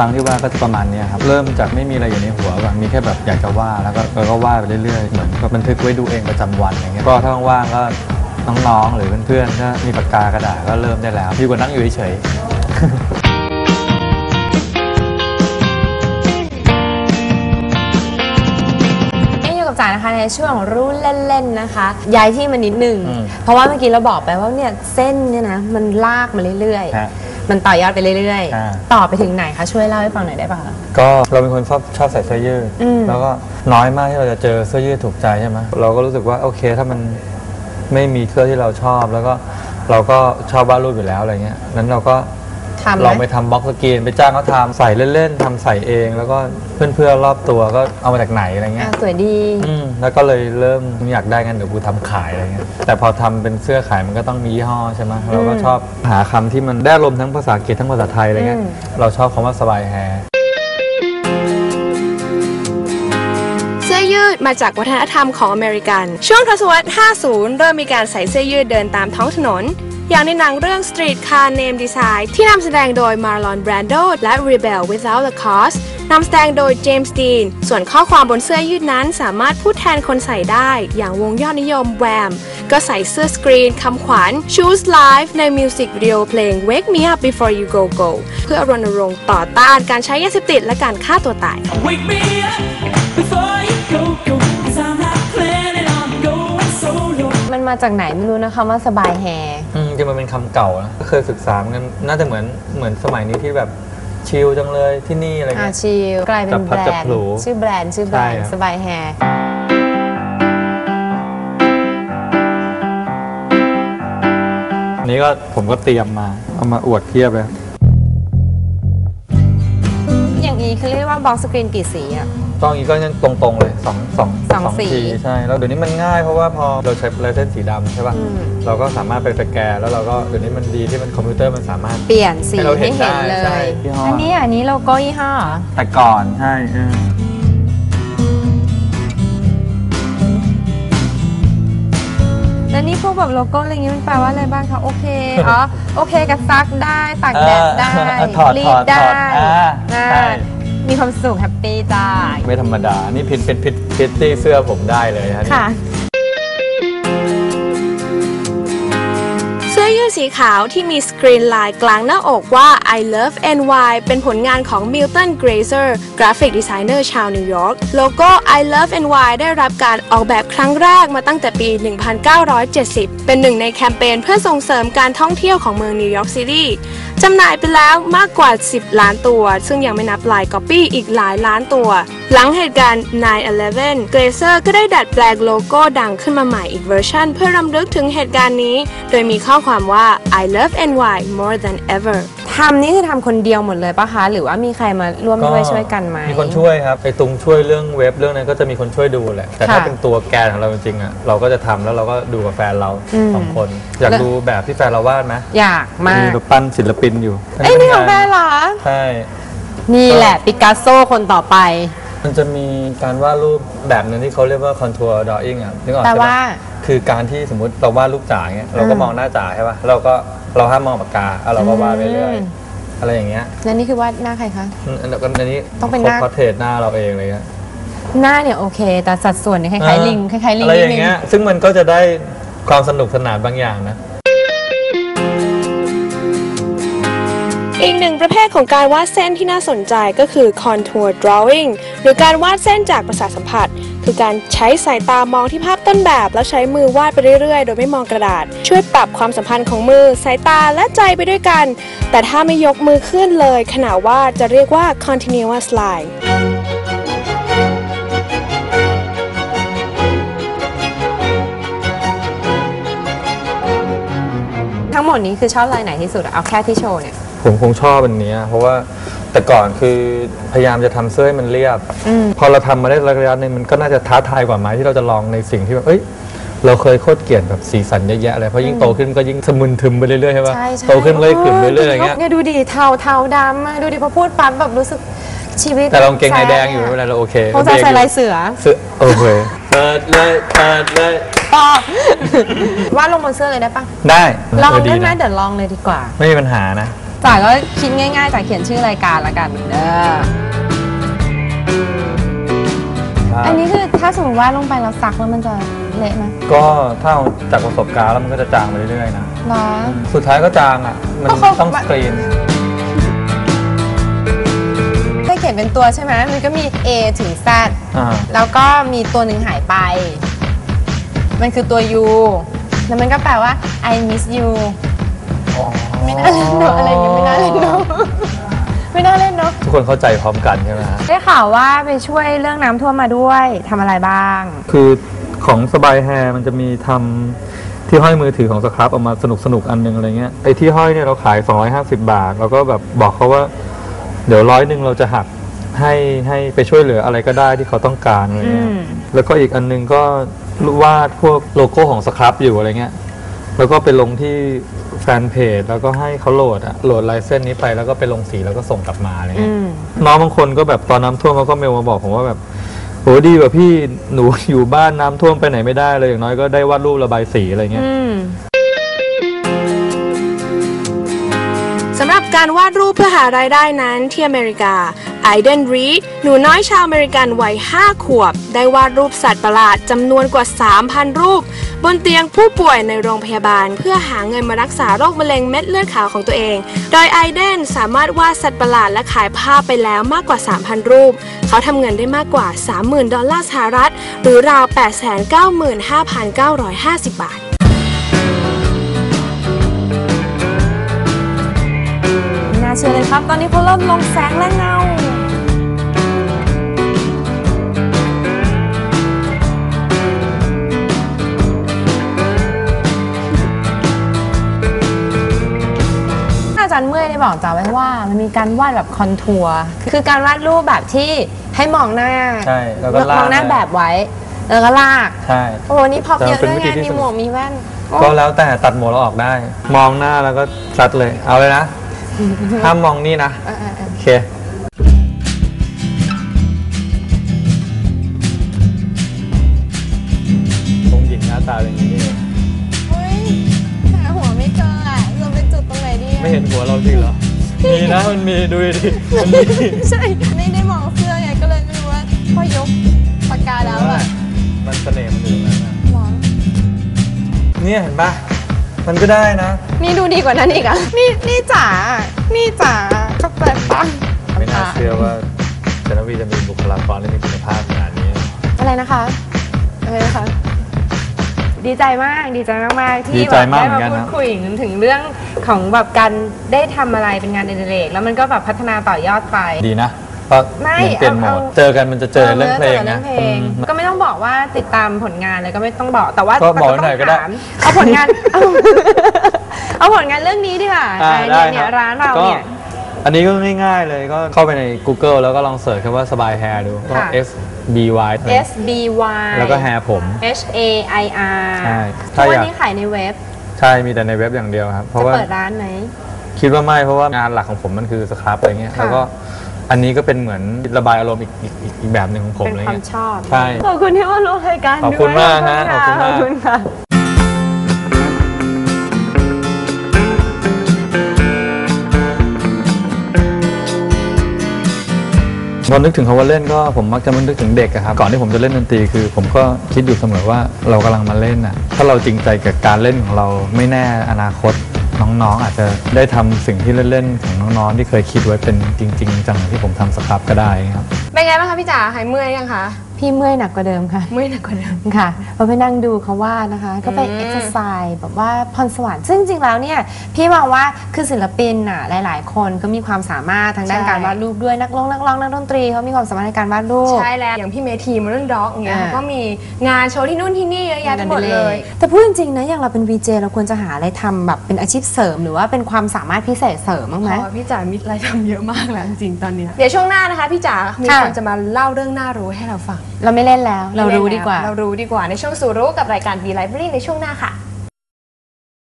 กครั้งที่วาดก็จะประมาณเนี้ยครับ เริ่มจากไม่มีอะไรอยู่ในหัวก่อนมีแค่แบบอยากจะวาดแล้วก็แล้วก็วาดไปเรื่อยๆ เหมือนกับบันทึกไว้ดูเองประจำวันอย่างเงี้ย ก็ถ้าว่างๆก็น้องๆ หรือเพื่อนๆ ถ้ามีปากกากระดาษก็เริ่มได้แล้วพี่กว่านั่งอยู่เฉยๆเอ๊ะอยู่กับจ๋านะคะในช่วงของรู้เล่นๆนะคะย้ายที่มานิดนึงอืมเพราะว่าเมื่อกี้เราบอกไปว่าเนี่ยเส้นเนี่ยนะมันลากมาเรื่อยฮะๆ มันต่อยอดไปเรื่อยอ่า ๆ ต่อไปถึงไหนคะช่วยเล่าให้ฟังหน่อยได้ป่ะคะ ก็เราเป็นคนชอบชอบใส่เสื้อยืดอืม แล้วก็น้อยมากที่เราจะเจอเสื้อยืดถูกใจใช่ไหมเราก็รู้สึกว่าโอเคถ้ามันไม่มีเสื้อที่เราชอบ แล้วก็เราก็ชอบวาดรูปอยู่แล้วอะไรเงี้ยนั้นเราก็ ทำไหลองมไปทำบล็อกสกรีน ไปจ้างเขาทำใส่เล่นๆทำใส่เอง แล้วก็เพื่อนๆรอบตัวก็เอามาจากไหนอะไรเงี้อะยสวยดี อืมแล้วก็เลยเริ่มอยากได้กันเดี๋ยวกูทำขายอะไรเงี้ยแต่พอทำเป็นเสื้อขายมันก็ต้องมียี่ห้อใช่ไหมเราก็ชอบหาคำที่มันได้ลมณ์ทั้งภาษาอังกฤษทั้งภาษาไทยอะไรเงี้ยอืม เราชอบคำว่าสบายแฮร์ เสื้อยืดมาจากวัฒนธรรมของอเมริกัน ช่วงทศวรรษ 50 เริ่มมีการใส่เสื้อยืดเดินตามท้องถนน อย่างในหนังเรื่อง Street Car Name Design ที่นำแสดงโดย Marlon Brando และ Rebel Without a Cause นำแสดงโดย James Dean ส่วนข้อความบนเสื้อยืดนั้นสามารถพูดแทนคนใส่ได้ อย่างวงยอดนิยม Wham ก็ใส่เสื้อสกรีนคำขวัญ Choose Life ในมิวสิกวิดีโอเพลง Wake Me Up Before You Go Go เพื่อรณรงค์ต่อต้านการใช้ยาเสพติดและการฆ่าตัวตาย Wake me up มันมาจากไหนไม่รู้นะคะว่าสบายแฮร์อืมจริงๆมันเป็นคำเก่านะก็เคยศึกษาเหมือนกันน่าจะเหมือนเหมือนสมัยนี้ที่แบบชิลจังเลยที่นี่อะไรอาเงี้ยชิลกลายเป็นจับแบพัดรจับนผลูด์ชื่อแบรนด์ชื่อแบรนด์ใช่ครับ สบายแฮร์อันนี้ก็ผมก็เตรียมมา เอามาอวดเทียบเลย อย่างนี้คือเรียกว่าบล็อกสกรีนกี่สีอะ ต้องอีกก็ยังตรงๆเลยสองสองสองสีทีใช่แล้วเดี๋ยวนี้มันง่ายเพราะว่าพอเราใช้ลายเส้นสีดำใช่ป่ะอืม เราก็สามารถไปสแกนแล้วเราก็เดี๋ยวนี้มันดีที่มันคอมพิวเตอร์มันสามารถ เปลี่ยนสีให้เราเห็ให้นเห็นได้เลใช่ย ยี่ห้ออั อันนี้อันนี้โลโก้ยี่ห้อเหรอแต่ก่อนใช่เออแล้วนี่พวกแบบโลโก้อะไรเงี้ยมันแปลว่าอะไรบ้างคะโอเคอ๋อโอเคกับซักได้ตากแดดได้เออถอดรีถอดดได้ถอดอ่าอ่าใช่ มีความสุขแฮปปี้จ้าไม่ธรรมดา นี่พินเป็นพิตพิตตี้เสื้อผมได้เลยฮะนี่ค่ะ เสื้อยืดสีขาวที่มีสกรีนลายกลางหน้าอกว่า I love NY เป็นผลงานของ Milton Glaser กราฟิกดีไซเนอร์ชาวนิวยอร์ก โลโก้ I love NY ได้รับการออกแบบครั้งแรกมาตั้งแต่ปี 1970 เป็นหนึ่งในแคมเปญเพื่อส่งเสริมการท่องเที่ยวของเมืองนิวยอร์กซิตี้ จำหน่ายไปแล้วมากกว่า 10 ล้านตัว ซึ่งยังไม่นับลายก๊อปปี้อีกหลายล้านตัว หลังเหตุการณ์ 9-11 Glaser ก็ได้ดัดแปลงโลโก้ดังขึ้นมาใหม่อีกเวอร์ชันเพื่อรำลึกถึงเหตุการณ์นี้ โดยมีข้อความว่า I love NY more than ever ทำนี่คือทำคนเดียวหมดเลยปะคะ หรือว่ามีใครมาร่วมด้วยช่วยกันไหม มีคนช่วยครับไอ้ตุงช่วยเรื่องเว็บเรื่องนั้นก็จะมีคนช่วยดูแหละ แต่ถ้าค่ะเป็นตัวแกนของเราจริงๆอะเราก็จะทำแล้วเราก็ดูกับแฟนเราอืม สองคน อยากแล้วดูแบบที่แฟนเราวาดไหมอยากมากรูปปั้นศิลปินอยู่เอ้ยนี่ของแม่เหรอใช่ นี่แหละปิกัสโซคนต่อไป มันจะมีการวาดรูปแบบนึงที่เขาเรียกว่า contour drawing อะนึกออกแต่ใช่ว่าปะคือการที่สมมติเราวาดรูปจ่าเงี้ยเราก็อืมมองหน้าจ่าใช่ป่ะเราก็เราห้ามมองปากกาแล้วเราก็วาดไปเรื่อยอืมอะไรอย่างเงี้ยแล้วนี่คือว่าหน้าใครคะอืมอันนั้นอันนี้ต้องเป็นหน้าพอเทรดหน้าเราเองเลยเงี้ยหน้าเนี่ยโอเค แต่สัดส่วนเนี่ยคล้ายๆลิงคล้ายๆลิงอะไรนิอดย่านึงงเงี้ยซึ่งมันก็จะได้ความสนุกสนานบางอย่างนะ อีกหนึ่งประเภทของการวาดเส้นที่น่าสนใจก็คือ contour drawing หรือการวาดเส้นจากประสาทสัมผัส คือการใช้สายตามองที่ภาพต้นแบบ แล้วใช้มือวาดไปเรื่อยๆ โดยไม่มองกระดาษ ช่วยปรับความสัมพันธ์ของมือ สายตาและใจไปด้วยกัน แต่ถ้าไม่ยกมือขึ้นเลย ขณะวาดจะเรียกว่า continuous line ทั้งหมดนี้คือชอบลายไหนที่สุดเอาแค่ที่โชว์เนี่ย ผมคงชอบอันเนี้ยเพราะว่าแต่ก่อนคือพยายามจะทำเสื้อให้มันเรียบอืมพอเราทำมาได้ระยะหนึงมันก็น่าจะท้าทายกว่าไหมที่เราจะลองในสิ่งที่แบบเอ้ยเราเคยโคตรเกลียดแบบสีสันเยอะแยะเลยเพราะยิ่งโตขึ้นก็ยิ่งสมุนทึมไปเรื่อยๆใช่ปะใช่ใช่โตขึ้นมันก็ยิ่งกลุ่มเรื่อยๆอย่างเงี้ยเนี่ยดูดิเทาเทาดำอะดูดิพอพูดปั๊บแบบรู้สึกชีวิตแต่เรากางเกงในแดงอยู่เวลาเราโอเคคงจะใส่ลายเสือเสื้อโอเคเปิดเลยเปิดเลยปอบวาดลงบนเสื้อเลยได้ปะได้ลองเออได้ไหมนะเดี๋ยวลองเลยดีกว่า ไม่มีปัญหานะ จ๋าก็คิดง่ายๆจ๋าเขียนชื่อรายการละกันเด้ออันนี้คือถ้าสมมติว่าลงไปแล้วซักแล้วมันจะเละไหมก็ถ้าเอาจากประสบการณ์แล้วมันก็จะจางไปเรื่อยๆนะ เหรอ สุดท้ายก็จางอะ มันก็เขา ต้องสกรีน ได้เขียนเป็นตัวใช่ไหมมันก็มี A ถึง Z อ่า แล้วก็มีตัวหนึ่งหายไป มันคือตัว U แล้วมันก็แปลว่า I miss you ไม่น่าเล่นเนอะอะไรอย่างเงี้ยไม่น่าเล่นเนอะไม่น่าเล่นเนอะทุกคนเข้าใจพร้อมกันใช่ไหมฮะได้ข่าวว่าไปช่วยเรื่องน้ำท่วมมาด้วยทำอะไรบ้าง คือของสบายแฮร์มันจะมีทำที่ห้อยมือถือของสครับออกมาสนุกสนุกๆอันหนึงอะไรเงี้ยไอ้ที่ห้อยเนี่ยเราขาย 250 บาทแล้วก็แบบบอกเขาว่า เดี๋ยวร้อยหนึ่งเราจะหักให้ให้ไปช่วยเหลืออะไรก็ได้ที่เขาต้องการอะไรเงี้ย อืม แล้วก็อีกอันหนึงก็วาดพวกโลโก้ของสครับอยู่อะไรเงี้ย แล้วก็ไปลงที่ แฟนเพจแล้วก็ให้เขาโหลดอะโหลดลายเส้นนี้ไปแล้วก็ไปลงสีแล้วก็ส่งกลับมาอะไรอืเงี้ยม น้องบางคนก็แบบตอนน้ำท่วมเขาก็เมลมาบอกผมว่าแบบโหดีกว่าพี่หนู อยู่บ้านน้ำท่วมไปไหนไม่ได้เลยอย่างน้อยก็ได้วาดรูประบายสีอะไรเงี้ย อืม การวาดรูปเพื่อหารายได้นั้นที่อเมริกาไอเดนรีดหนูน้อยชาวอเมริกันวัย 5 ขวบ ได้วาดรูปสัตว์ประหลาดจำนวนกว่า 3,000 รูป บนเตียงผู้ป่วยในโรงพยาบาล เพื่อหาเงินมารักษาโรคมะเร็งเม็ดเลือดขาวของตัวเอง โดยไอเดนสามารถวาดสัตว์ประหลาดและขายภาพไปแล้วมากกว่า 3,000 รูป เขาทำเงินได้มากกว่า 30,000 ดอลลาร์สหรัฐ หรือราว 895,950 บาทาเชื่อเลยครับ ตอนนี้เขาเริ่มลงแสงและเงาอาจารย์เมื่อยได้บอกจ๋าไว้ว่ามันมีการวาดแบบคอนทัวร์คือการวาดรูปแบบที่ให้มองหน้าใช่แล้วก็ลาก มองหน้าแบบไว้ แล้วก็ลาก ใช่ โอ้โหนี่พอเยอะแต่ด้มัวนยเป็นไงวิธีที่มีหมวกมีแว่นโอ้ก็แล้วแต่ตัดหมวกเราออกได้ มองหน้าแล้วก็ซัดเลย เอาเลยนะ ห้ามมองนี่นะเออเออเออโอเคผมหญิงหน้าตาเป็นอย่างนี้นี่เองเฮ้ยหาหัวไม่เจออะเราไปจุดตรงไหนดีอะไม่เห็นหัวเราจริงเหรอ มีนะมันมีดูดิมันมีใช่ไม่ได้มองเสื้อไงก็เลยไม่รู้ว่าพอยกปากกาแล้วอะมันเสน่ห์มันอยู่ตรงนั้นนะหรอเนี่ยเห็นปะ มันก็ได้นะ นี่ดูดีกว่านั้นอีกอะ นี่นี่จ๋า นี่จ๋าเข้าใจปะไม่น่าเชื่อว่าเจนวีจะมีบุคลากรที่มีคุณภาพขนาดนี้ อะไรนะคะ อะไรนะคะ ดีใจมาก ดีใจมากๆดีที่ใจแบบมากได้เหมือนกันมาพูนะดคุยถึงเรื่องของแบบการได้ทำอะไรเป็นงานอดิเรกแล้วมันก็แบบพัฒนาต่อยอดไป ดีนะ เพราะไม่เหมือนเปลี่ยนโหมเอาด เอา เจอกันมันจะเจอเรื่องเพลงเรื่นะเพลง อืม ก็ไม่ต้องบอกว่าติดตามผลงานเลยก็ไม่ต้องบอกแต่ว่าก็บอกแต่หน่อยก็ได้ถามเอาผลงาน เอาเอาผลงานเรื่องนี้ดีกว่าอ่าเนี่ยได้เนี่ยคบร้านเราก็เนี่ยอันนี้ก็ง่ายๆเลยก็เข้าไปใน Google แล้วก็ลองเสิร์ชคำว่าสบายแฮร์ดูก็ ค่ะ S B Y S B Y แล้วก็แฮร์ผม H A I R ใช่ทุถ้ากวัอนยาก นี้ขายในเว็บใช่มีแต่ในเว็บอย่างเดียวครับ เพจะราะว่าเปิดร้านไหม คิดว่าไม่เพราะว่างานหลักของผมมันคือสครับอะไรเงี้ยค่ะ แล้วก็ อันนี้ก็เป็นเหมือนระบายอารมณ์อีกอีกอีกอีกแบบหนึ่งของผมเป็นอะไรความเงี้ยชอบ ใช่ ขอบคุณที่มาร่วมรายการขอบคุณด้วยมากฮะขอบคุณมากขอบคุณค่ะ พอนึกถึงคำว่าเล่นก็ผมมักจะนึกถึงเด็กอะครับก่อนที่ผมจะเล่นดนตรีคือ ผมก็คิดอยู่เสมอว่าเรากำลังมาเล่นอะถ้าเราจริงใจกับการเล่นของเราไม่แน่อนาคต น้องๆ อาจจะได้ทำสิ่งที่เล่นๆของน้องๆ ที่เคยคิดไว้เป็นจริง ๆ จังที่ผมทำสครับก็ได้ครับเป็นไงบ้างคะพี่จ๋าหายเมื่อยยังคะ พี่เมื่อยหนักกว่าเดิมค่ะ เมื่อยหนักกว่าเดิม ค่ะพอไปนั่งดูเขาวาดนะคะ ก็ไปอืมเอ็กซ์ไซส์แบบว่าพรสวรรค์ซึ่งจริงๆแล้วเนี่ย พี่มองว่าคือศิลปินน่ะหลาย ๆ คนก็มีความสามารถทางด้านใช่ การวาดรูปด้วยนักร้องนักร้องนักดนตรีเขามีความสามารถในการวาดรูป ใช่แล้ว อย่างพี่เมทีมเรื่องด็อกเงี้ยอ่าเขาก็มีงานโชว์ที่นู่นที่นี่เยอะแยะไปหมดเลย แต่พูดจริงๆนะอย่างเราเป็น VJ เราควรจะหาอะไรทำแบบเป็นอาชีพเสริม หรือว่าเป็นความสามารถพิเศษเสริมบ้างไหมเพราะว่าพี่จ๋ามีอะไรทำเยอะมากแล้วจริงๆตอนเนี้ยเดี๋ยวช่วงหน้านะคะ พี่จ๋ามีค่ะ คนจะมาเล่าเรื่องน่ารู้ให้เราฟัง เราไม่เล่นแล้วเรารู้ดีกว่า เรารู้ดีกว่าในช่วงสู่รู้กับรายการ B Library ในช่วงหน้าค่ะ